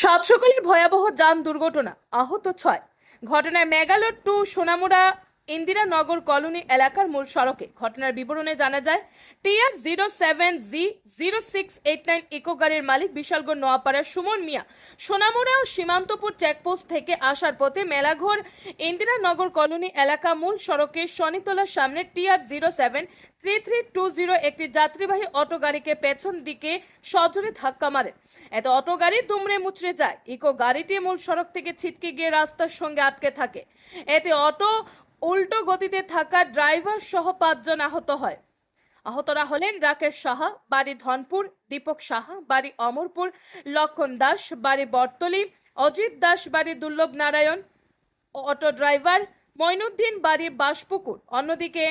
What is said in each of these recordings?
সাত সকালের ভয়াবহ যান দুর্ঘটনা আহত ছয়। ঘটনায় মেগালোর টু সোনামুড়া ইন্দিরানগর কলোনি এলাকার মূল সড়কে। ঘটনার বিবরণে জানা যায়, TR zero seven G zero six eight nine Eeco গাড়ির মালিক বিশালগড় নোয়াপাড়ার সুমন মিয়া সোনামুড়া ও সীমান্তপুর চেকপোস্ট থেকে আসার পথে মেলাঘর ইন্দিরানগর কলোনি এলাকা মূল সড়কে শনিতলার সামনে TR zero seven three three two zero একটি যাত্রীবাহী অটো গাড়িকে পেছন দিকে সজোরে ধাক্কা মারে। এতে অটো গাড়ি দুমড়ে মুচড়ে যায়। ইকো গাড়িটি মূল সড়ক থেকে ছিটকে গিয়ে রাস্তার সঙ্গে আটকে থাকে। এতে অটো উল্টো গতিতে থাকা ড্রাইভার সহ পাঁচজন আহত হয়। আহতরা হলেন রাকেশ সাহা, বাড়ি ধনপুর, দীপক সাহা, বাড়ি অমরপুর, লক্ষণ দাস, বাড়ি বর্তলি অজিত দাস, বাড়ি দুর্লভ নারায়ণ, অটো ড্রাইভার, মইনুদ্দিন, বাড়ি বাসপুকুর অন্যদিকে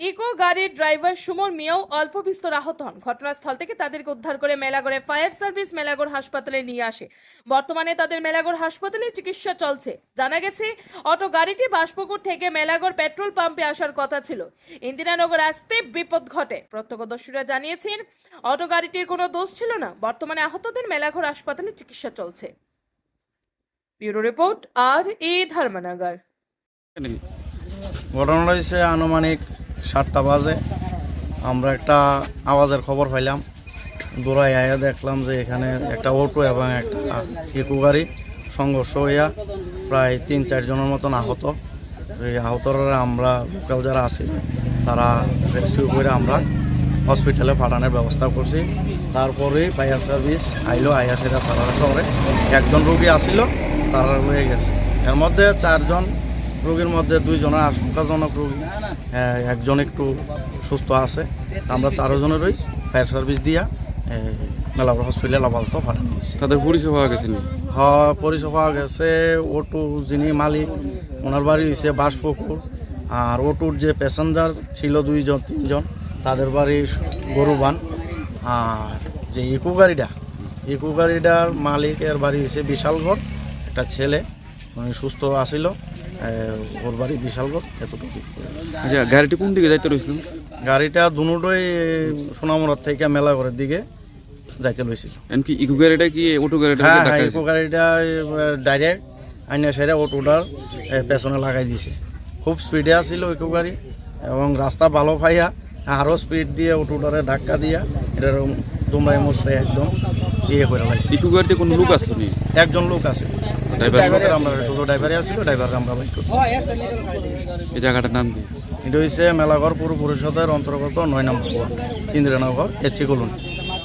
ইকো গাড়ির ড্রাইভার সুমন মিয়াও অল্প বিস্তর আহত হন। ঘটনাস্থল থেকে তাদেরকে উদ্ধার করে মেলাগড়ে ফায়ার সার্ভিস মেলাগড় হাসপাতালে নিয়ে আসে। বর্তমানে তাদের মেলাগড় হাসপাতালে চিকিৎসা চলছে। জানা গেছে, অটো গাড়িটি বাসপুকুর থেকে মেলাগড় পেট্রোল পাম্পে আসার কথা ছিল। ইন্দিরানগর আসতে বিপদ ঘটে। প্রত্যক্ষদর্শীরা জানিয়েছেন, অটো গাড়িটির কোনো দোষ ছিল না। বর্তমানে আহতদের মেলাঘর হাসপাতালে চিকিৎসা চলছে। ব্যুরো রিপোর্ট, আর এ ধর্মনগর। ঘটনাটা হয়েছে আনুমানিক সাতটা বাজে। আমরা একটা আওয়াজের খবর পাইলাম। দৌড়াই আয়া দেখলাম যে এখানে একটা অটো এবং একটা ইকো গাড়ি সংঘর্ষ হইয়া প্রায় তিন চারজনের মতন আহত। এই আহতরা আমরা, লোকাল যারা আছি, তারা রেস্কিউ করে আমরা হসপিটালে পাঠানোর ব্যবস্থা করছি। তারপরে ফায়ার সার্ভিস আইলো, আইয়া সেটা তারা শহরে। একজন রোগী আসিল, তারা হয়ে গেছে। এর মধ্যে চারজন রোগীর মধ্যে দুইজনের আশঙ্কাজনক রোগী। হ্যাঁ, একজন একটু সুস্থ আছে আমরা চারজনেরই ফায়ার সার্ভিস দিয়া মেলাপুর হসপিটাল আপাতত পাঠানো হয়েছে। তাদের পরিচয় পাওয়া গেছে হ্যাঁ পরিষেবা পাওয়া গেছে অটো যিনি মালিক ওনার বাড়ি হয়েছে বাসপুকুর আর অটোর যে প্যাসেঞ্জার ছিল দুইজন তিনজন তাদের বাড়ি গরুবান। আর যে ইকো গাড়িটা ইকো গাড়িটার মালিকের বাড়ি হয়েছে বিশালগড় একটা ছেলে উনি সুস্থ আসিল ওর বাড়ি বিশালগড় এতটুকু আচ্ছা গাড়িটি কোন দিকে যাইতে রয়েছিল গাড়িটা দুটোই সোনামুড়ার থেকে মেলাঘরের দিকে যাইতে লইছিল এমনকি ইকো গাড়িটা কি অটো গাড়িটা হ্যাঁ হ্যাঁ ইকো গাড়িটা ডাইরেক্ট আইনা সেরে অটোটার পেছনে লাগাই দিছে। খুব স্পিডে আসছিল ইকো গাড়ি এবং রাস্তা ভালো পাইয়া আরও স্পিড দিয়ে অটোটারে ধাক্কা দিয়া এটার দুমড়াই মুচড়ে একদম ইয়ে করে লাগছে ইকো গাড়িতে কোনো লোক আসলো একজন লোক আছে। এই জায়গাটার নাম কি? এটা হচ্ছে মেলাঘর পৌর পরিষদের অন্তর্গত নয় নম্বর ইন্দ্রানগর কলোনি।